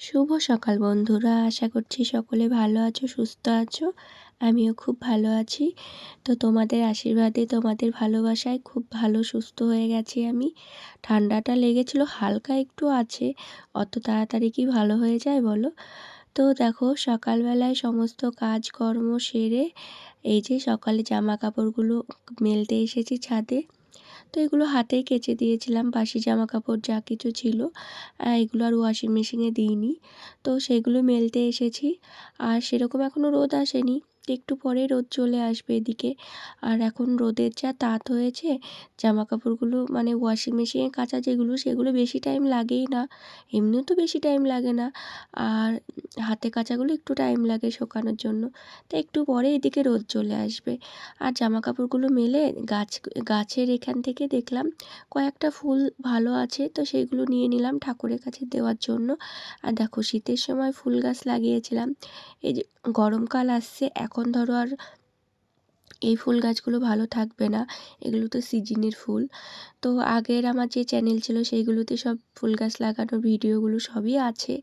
শুভ সকাল বন্ধুরা। আশা করছি সকলে ভালো আছো, সুস্থ আছো। আমিও খুব ভালো আছি। তো তোমাদের আশীর্বাদে, তোমাদের ভালোবাসায় খুব ভালো, সুস্থ হয়ে গেছি আমি। ঠান্ডাটা লেগেছিল, হালকা একটু আছে। অত তাড়াতাড়ি কি ভালো হয়ে যায় বলো? তো দেখো, সকালবেলায় সমস্ত কাজকর্ম সেরে এই যে সকালে জামা কাপড়গুলো মেলতে এসেছি ছাদে। তো এগুলো হাতেই কেচে দিয়েছিলাম। বাসি জামা কাপড় যা কিছু ছিল এগুলো আর ওয়াশিং মেশিনে দিইনি। তো সেগুলো মেলতে এসেছি। আর সেরকম এখনও রোদ আসেনি। একটু পরে রোদ চলে আসবে এদিকে। আর এখন রোদের যা তাত হয়েছে জামা কাপড়গুলো মানে ওয়াশিং মেশিনে কাচা যেগুলো, সেগুলো বেশি টাইম লাগেই না। এমনিও তো বেশি টাইম লাগে না। আর হাতে কাচাগুলো একটু টাইম লাগে শুকানোর জন্য। তো একটু পরে এদিকে রোদ চলে আসবে। আর জামা কাপড়গুলো মেলে গাছ, গাছের এখান থেকে দেখলাম কয়েকটা ফুল ভালো আছে, তো সেগুলো নিয়ে নিলাম ঠাকুরের কাছে দেওয়ার জন্য। আর দেখো শীতের সময় ফুল গাছ লাগিয়েছিলাম। এই যে গরমকাল আসছে, এখন ধরো আর এই ফুল গাছগুলো ভালো থাকবে না এগুলো তো সিজনের ফুল। তো আগের আমার যে চ্যানেল ছিল সেইগুলোতে সব ফুল গাছ লাগানোর ভিডিওগুলো সবই আছে।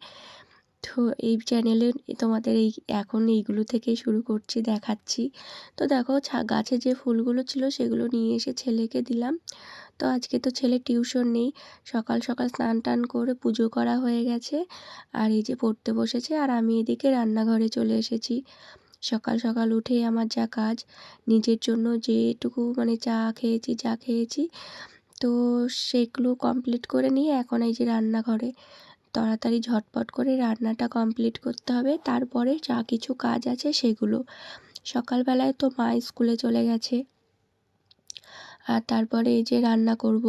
তো এই চ্যানেলে তোমাদের এই, এখন এইগুলো থেকেই শুরু করছি, দেখাচ্ছি। তো দেখো গাছে যে ফুলগুলো ছিল সেগুলো নিয়ে এসে ছেলেকে দিলাম। তো আজকে তো ছেলে টিউশন নেই, সকাল সকাল স্নান টান করে পুজো করা হয়ে গেছে। আর এই যে পড়তে বসেছে, আর আমি এদিকে রান্নাঘরে চলে এসেছি। সকাল সকাল উঠেই আমার যা কাজ, নিজের জন্য যেটুকু মানে চা খেয়েছি, যা খেয়েছি, তো সেগুলো কমপ্লিট করে নিয়ে এখন এই যে রান্নাঘরে তাড়াতাড়ি ঝটপট করে রান্নাটা কমপ্লিট করতে হবে। তারপরে যা কিছু কাজ আছে সেগুলো। সকালবেলায় তো মা স্কুলে চলে গেছে। আর তারপরে এই যে রান্না করব।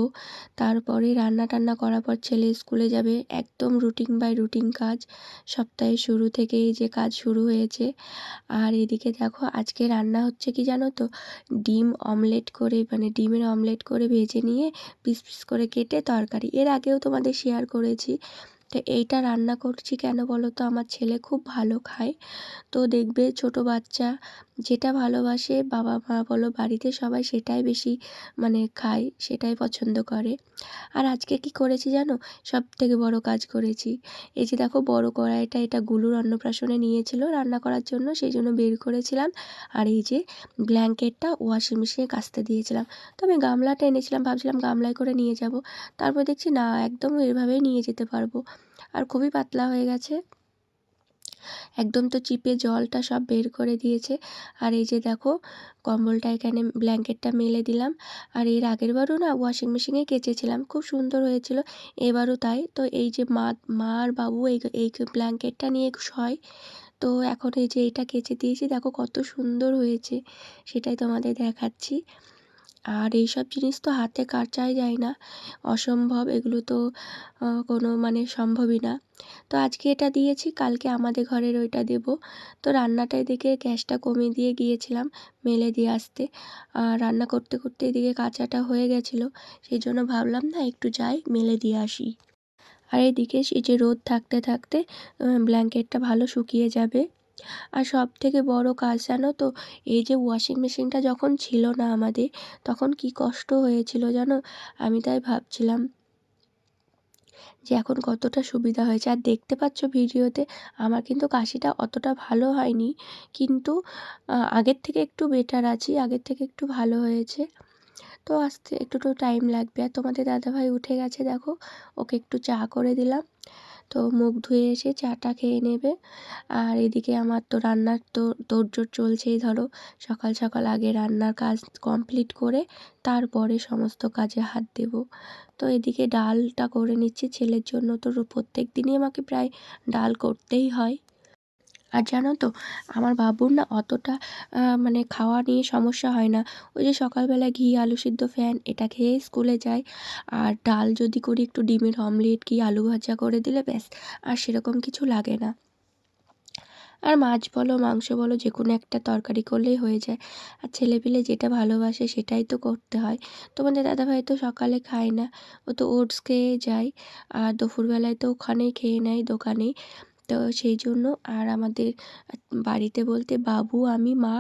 তারপরে রান্না টান্না করার পর ছেলে স্কুলে যাবে। একদম রুটিন বাই রুটিন কাজ। সপ্তাহের শুরু থেকে এই যে কাজ শুরু হয়েছে। আর এদিকে দেখো, আজকে রান্না হচ্ছে কি জানো তো? ডিম অমলেট করে মানে ডিমের অমলেট করে ভেজে নিয়ে পিস পিস করে কেটে তরকারি। এর আগেও তোমাদের শেয়ার করেছি। তো এইটা রান্না করছি কেন বলো তো? আমার ছেলে খুব ভালো খায়। তো দেখবে ছোট বাচ্চা যেটা ভালোবাসে বাবা মা বলো, বাড়িতে সবাই সেটাই বেশি মানে খায়, সেটাই পছন্দ করে। আর আজকে কি করেছি জানো? সব থেকে বড় কাজ করেছি। এই যে দেখো, বড় কড়াইটা এটা গুলুর অন্নপ্রাশনে নিয়েছিল রান্না করার জন্য, সেই জন্য বের করেছিলাম। আর এই যে ব্ল্যাঙ্কেটটা ওয়াশিং মেশিনে কাচতে দিয়েছিলাম। তো আমি গামলাটা এনেছিলাম, ভাবছিলাম গামলায় করে নিয়ে যাব। তারপর দেখছি না, একদম এভাবেই নিয়ে যেতে পারব। আর খুবই পাতলা হয়ে গেছে। একদম তো চিপে জলটা সব বের করে দিয়েছে। আর এই যে দেখো, কম্বলটা এখানে ব্ল্যাঙ্কেটটা মেলে দিলাম। আর এর আগের বারও না ওয়াশিং মেশিনে কেচেছিলাম, খুব সুন্দর হয়েছিল। এবারও তাই। তো এই যে মা মা আর বাবু এই এই ব্ল্যাঙ্কেটটা নিয়ে শয়। তো এখন এই যে এটা কেচে দিয়েছি, দেখো কত সুন্দর হয়েছে। সেটাই তোমাদের দেখাচ্ছি। আর এইসব জিনিস তো হাতে কাচাই যায় না। অসম্ভব, এগুলো তো কোনো মানে সম্ভবই না। তো আজকে এটা দিয়েছি, কালকে আমাদের ঘরের ওইটা দেবো। তো রান্নাটা এদিকে গ্যাসটা কমিয়ে দিয়ে গিয়েছিলাম মেলে দিয়ে আসতে। আর রান্না করতে করতে এদিকে কাঁচাটা হয়ে গেছিল, সেই জন্য ভাবলাম না একটু যাই, মেলে দিয়ে আসি। আর এদিকে এই যে রোদ থাকতে থাকতে ব্ল্যাঙ্কেটটা ভালো শুকিয়ে যাবে। আর সব থেকে বড় কাজ জানো তো, এই যে ওয়াশিং মেশিনটা যখন ছিল না আমাদের, তখন কি কষ্ট হয়েছিল জানো? আমি তাই ভাবছিলাম যে এখন কতটা সুবিধা হয়েছে। আর দেখতে পাচ্ছ ভিডিওতে, আমার কিন্তু কাশিটা অতটা ভালো হয়নি, কিন্তু আগের থেকে একটু বেটার আছি, আগের থেকে একটু ভালো হয়েছে। তো আসতে, একটু টাইম লাগবে। আর তোমাদের দাদাভাই উঠে গেছে, দেখো, ওকে একটু চা করে দিলাম। তো মুখ ধুয়ে এসে চাটা খেয়ে নেবে। আর এদিকে আমার তো রান্নার তো তোড়জোড় চলছেই ধরো। সকাল সকাল আগে রান্নার কাজ কমপ্লিট করে তারপরে সমস্ত কাজে হাত দেব। তো এদিকে ডালটা করে নিচ্ছি। ছেলের জন্য তো প্রত্যেক দিনই আমাকে প্রায় ডাল করতেই হয়। আর জানো তো, আমার বাবুর না অতটা মানে খাওয়া নিয়ে সমস্যা হয় না। ওই যে সকালবেলা ঘি, আলু সিদ্ধ ফ্যান এটা খেয়ে স্কুলে যায় আর ডাল যদি করি একটু ডিমের অমলেট কি আলু ভাজা করে দিলে ব্যাস, আর সেরকম কিছু লাগে না। আর মাছ বলো, মাংস বলো, যে কোনো একটা তরকারি করলেই হয়ে যায়। আর ছেলেপিলে যেটা ভালোবাসে সেটাই তো করতে হয়। তোমাদের দাদাভাই তো সকালে খায় না, ও তো ওটস খেয়ে যায়। আর দুপুরবেলায় তো ওখানেই খেয়ে নেয় দোকানেই। তো সেই জন্য আর আমাদের বাড়িতে বলতে বাবু, আমি, মা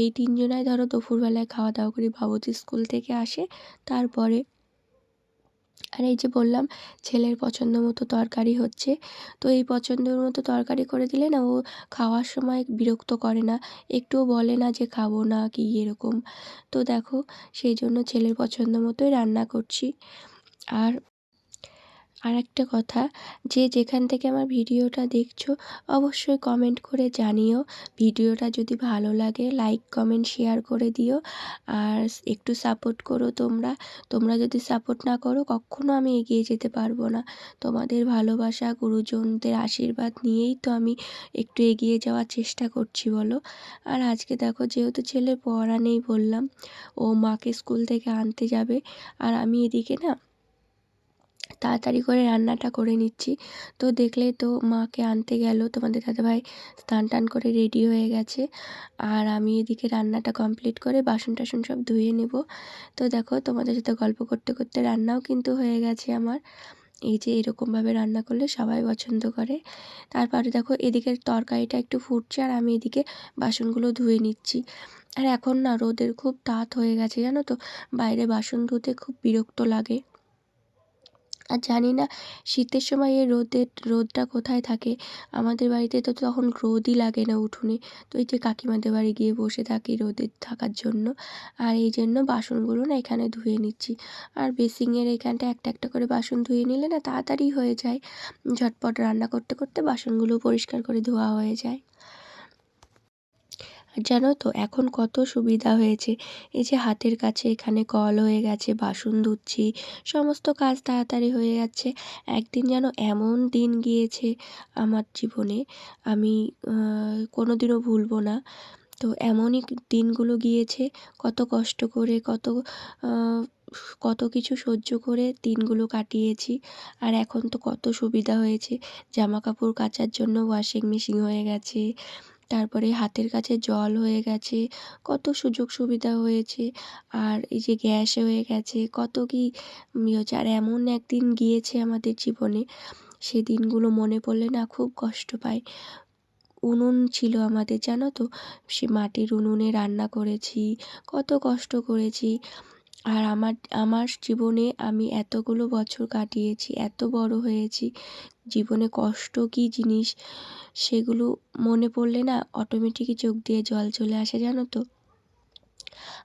এই তিনজনাই ধরো দুপুরবেলায় খাওয়া দাওয়া করি। বাবু স্কুল থেকে আসে, তারপরে আর এই যে বললাম, ছেলের পছন্দ মতো তরকারি হচ্ছে। তো এই পছন্দের মতো তরকারি করে দিলে না ও খাওয়ার সময় বিরক্ত করে না, একটুও বলে না যে খাব না কি এরকম। তো দেখো, সেই জন্য ছেলের পছন্দ মতোই রান্না করছি। আর আর একটা কথা, যে যেখান থেকে আমার ভিডিওটা দেখছ, অবশ্যই কমেন্ট করে জানিও। ভিডিওটা যদি ভালো লাগে লাইক কমেন্ট শেয়ার করে দিও। আর একটু সাপোর্ট করো তোমরা। তোমরা যদি সাপোর্ট না করো কখনও আমি এগিয়ে যেতে পারব না। তোমাদের ভালোবাসা, গুরুজনদের আশীর্বাদ নিয়েই তো আমি একটু এগিয়ে যাওয়ার চেষ্টা করছি, বলো। আর আজকে দেখো, যেহেতু ছেলের পড়া নেই বললাম, ও মাকে স্কুল থেকে আনতে যাবে। আর আমি এদিকে না তাড়াতাড়ি করে রান্নাটা করে নিচ্ছি। তো দেখলে তো মাকে আনতে গেল, তোমাদের দাদাভাই স্নান টান করে রেডি হয়ে গেছে। আর আমি এদিকে রান্নাটা কমপ্লিট করে বাসন টাসন সব ধুয়ে নেব। তো দেখো, তোমাদের সাথে গল্প করতে করতে রান্নাও কিন্তু হয়ে গেছে আমার। এই যে এরকমভাবে রান্না করলে সবাই পছন্দ করে। তারপরে দেখো, এদিকের তরকারিটা একটু ফুটছে আর আমি এদিকে বাসনগুলো ধুয়ে নিচ্ছি। আর এখন না রোদের খুব তাত হয়ে গেছে, জানো তো? বাইরে বাসন ধুতে খুব বিরক্ত লাগে। আর জানি না শীতের সময় এই রোদের রোদটা কোথায় থাকে। আমাদের বাড়িতে তো তখন রোদই লাগে না উঠোনে। তো এই যে কাকিমাদের বাড়ি গিয়ে বসে থাকি রোদে থাকার জন্য। আর এই জন্য বাসনগুলো না এখানে ধুয়ে নিচ্ছি। আর বেসিংয়ের এখানটা একটা একটা করে বাসন ধুয়ে নিলে না তাড়াতাড়ি হয়ে যায়। ঝটপট রান্না করতে করতে বাসনগুলো পরিষ্কার করে ধোয়া হয়ে যায়। আর জানো তো, এখন কত সুবিধা হয়েছে। এই যে হাতের কাছে এখানে কল হয়ে গেছে, বাসন ধুচ্ছি, সমস্ত কাজ তাড়াতাড়ি হয়ে যাচ্ছে। একদিন যেন এমন দিন গিয়েছে আমার জীবনে, আমি কোনো দিনও ভুলবো না। তো এমনই দিনগুলো গিয়েছে, কত কষ্ট করে, কত কত কিছু সহ্য করে দিনগুলো কাটিয়েছি। আর এখন তো কত সুবিধা হয়েছে জামা কাপড় কাচার জন্য ওয়াশিং মেশিন হয়ে গেছে। তারপরে হাতের কাছে জল হয়ে গেছে, কত সুযোগ সুবিধা হয়েছে, আর এই যে গ্যাস হয়ে গেছে, কত কী হয়েছে আর এমন একদিন গিয়েছে আমাদের জীবনে সে দিনগুলো মনে পড়লে না খুব কষ্ট পাই। উনুন ছিল আমাদের, জানো তো? সে মাটির উনুনে রান্না করেছি, কত কষ্ট করেছি। আর আমার আমার জীবনে আমি এতগুলো বছর কাটিয়েছি, এত বড় হয়েছি, জীবনে কষ্ট কী জিনিস সেগুলো মনে পড়লে না অটোমেটিকই চোখ দিয়ে জল চলে আসে, জানো তো?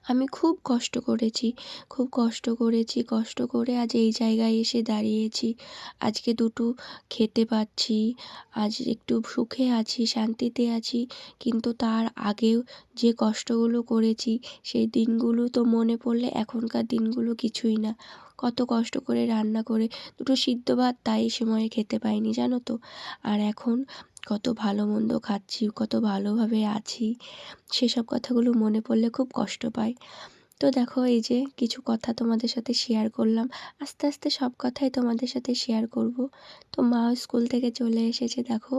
আমি খুব কষ্ট করেছি, খুব কষ্ট করেছি, কষ্ট করে আজ এই জায়গায় এসে দাঁড়িয়েছি। আজকে দুটো খেতে পাচ্ছি, আজ একটু সুখে আছি, শান্তিতে আছি, কিন্তু তার আগেও যে কষ্টগুলো করেছি, সেই দিনগুলো তো মনে পড়লে এখনকার দিনগুলো কিছুই না। কত কষ্ট করে রান্না করে, দুটো সিদ্ধ ভাত তাই সময়ে খেতে পাইনি, জানো তো? আর এখন কত ভালো মন্দ খাচ্ছি, কত ভালোভাবে আছি, সেসব কথাগুলো মনে পড়লে খুব কষ্ট পাই। তো দেখো, এই যে কিছু কথা তোমাদের সাথে শেয়ার করলাম, আস্তে আস্তে সব কথাই তোমাদের সাথে শেয়ার করব। তো মাও স্কুল থেকে চলে এসেছে, দেখো।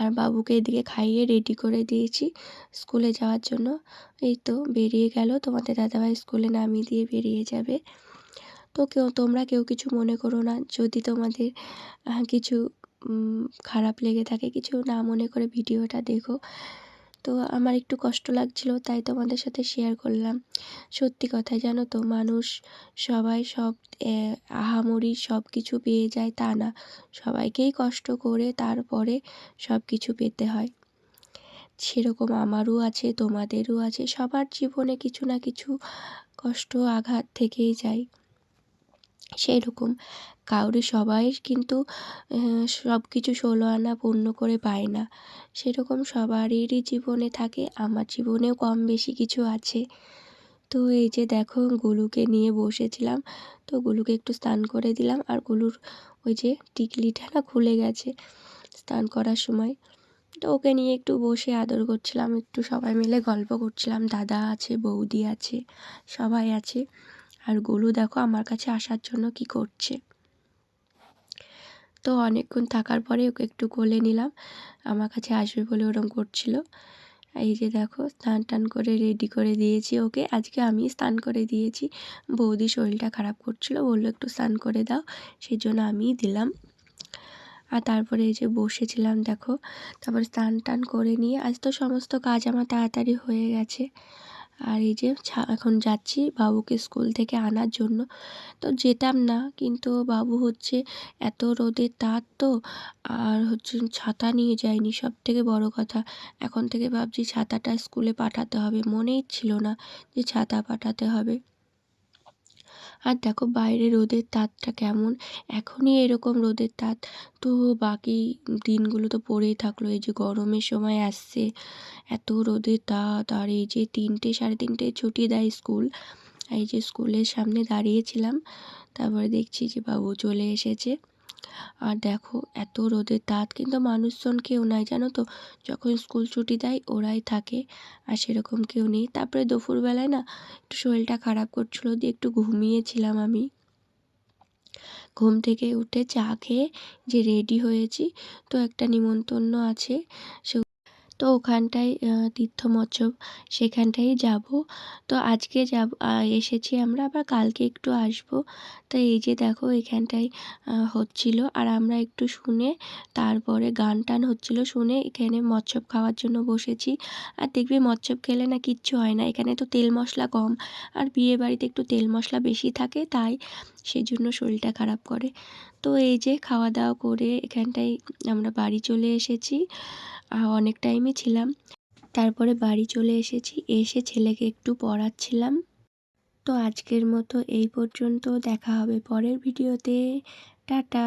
আর বাবুকে এদিকে খাইয়ে রেডি করে দিয়েছি স্কুলে যাওয়ার জন্য। এই তো বেরিয়ে গেল, তোমাদের দাদাভাই স্কুলে নামিয়ে দিয়ে বেরিয়ে যাবে। তো কেউ, তোমরা কেউ কিছু মনে করো না, যদি তোমাদের কিছু খারাপ লেগে থাকে, কিছু না মনে করে ভিডিওটা দেখো। তো আমার একটু কষ্ট লাগছিল, তাই তোমাদের সাথে শেয়ার করলাম। সত্যি কথাই জানো তো, মানুষ সবাই সব আহামরি সব কিছু পেয়ে যায়, তা না। সবাইকেই কষ্ট করে তারপরে সব কিছু পেতে হয়। সেরকম আমারও আছে, তোমাদেরও আছে, সবার জীবনে কিছু না কিছু কষ্ট আঘাত থেকেই যায়। সেই রকম কাউরি সবাই কিন্তু সব কিছু ষোলো আনা পূর্ণ করে পায় না। সেরকম সবারই জীবনে থাকে, আমার জীবনেও কম বেশি কিছু আছে। তো এই যে দেখো, গুলুকে নিয়ে বসেছিলাম। তো গুলুকে একটু স্নান করে দিলাম আর গুলুর ওই যে টিকলিটা না খুলে গেছে স্নান করার সময়। তো ওকে নিয়ে একটু বসে আদর করছিলাম, একটু সবাই মিলে গল্প করছিলাম। দাদা আছে, বৌদি আছে, সবাই আছে। আর গোলু দেখো আমার কাছে আসার জন্য কি করছে। তো অনেকক্ষণ থাকার পরে ওকে একটু কোলে নিলাম। আমার কাছে আসবে বলে ওরম করছিল। এই যে দেখো, স্নান টান করে রেডি করে দিয়েছি ওকে। আজকে আমি স্নান করে দিয়েছি। বৌদি শরীরটা খারাপ করছিল, বলল একটু স্নান করে দাও সেই জন্য আমিই দিলাম। আর তারপরে এই যে বসেছিলাম দেখো, তারপরে স্নান টান করে নিয়ে, আজ তো সমস্ত কাজ আমার তাড়াতাড়ি হয়ে গেছে। আর এই যে এখন যাচ্ছি বাবুকে স্কুল থেকে আনার জন্য। তো যেতাম না, কিন্তু বাবু হচ্ছে এত রোদের তার তো, আর হচ্ছে ছাতা নিয়ে যায়নি, সব থেকে বড় কথা। এখন থেকে ভাবছি ছাতাটা স্কুলে পাঠাতে হবে, মনেই ছিল না যে ছাতা পাঠাতে হবে। আর দেখো বাইরে রোদের তাপটা কেমন? এখনই এরকম রোদের তাপ। তো বাকি দিনগুলো তো পড়েই থাকল। এই যে গরমের সময় আসছে, এত রোদের তাপ। আর এই যে তিনটে, সাড়ে তিনটে ছুটি দেয় স্কুল। এই যে স্কুলের সামনে দাঁড়িয়েছিলাম। তারপরে দেখছি যে বাবু চলে এসেছে। আর দেখো, এত রোদের তাত কিন্তু মানুষজন কেউ নাই, জানো তো? যখন স্কুল ছুটি দেয়, ওরাই থাকে, আর সেরকম কেউ নেই। তারপরে দুপুরবেলায় না, একটু শরীরটা খারাপ করছিল, দিয়ে একটু ঘুমিয়েছিলাম আমি। ঘুম থেকে উঠে চা খেয়ে যে রেডি হয়েছি, তো একটা নিমন্ত্রণ আছে, সে তো ওখানটায় তীর্থ মৎসব সেখানটায় যাব। তো আজকে যাব এসেছি আমরা, আবার কালকে একটু আসব। তো এই যে দেখো এখানটায় হচ্ছিল। আর আমরা একটু শুনে তারপরে গান টান হচ্ছিল, শুনে এখানে মৎসব খাওয়ার জন্য বসেছি। আর দেখবি মৎসব খেলে না কিচ্ছু হয় না, এখানে তো তেল মশলা কম। আর বিয়ে বাড়িতে একটু তেল মশলা বেশি থাকে, তাই সেই জন্য শরীরটা খারাপ করে। তো এই যে খাওয়া দাওয়া করে এখানটায় আমরা বাড়ি চলে এসেছি। অনেক টাইমই ছিলাম। তারপরে বাড়ি চলে এসেছি, এসে ছেলেকে একটু পড়াচ্ছিলাম। তো আজকের মতো এই পর্যন্ত, দেখা হবে পরের ভিডিওতে টাটা!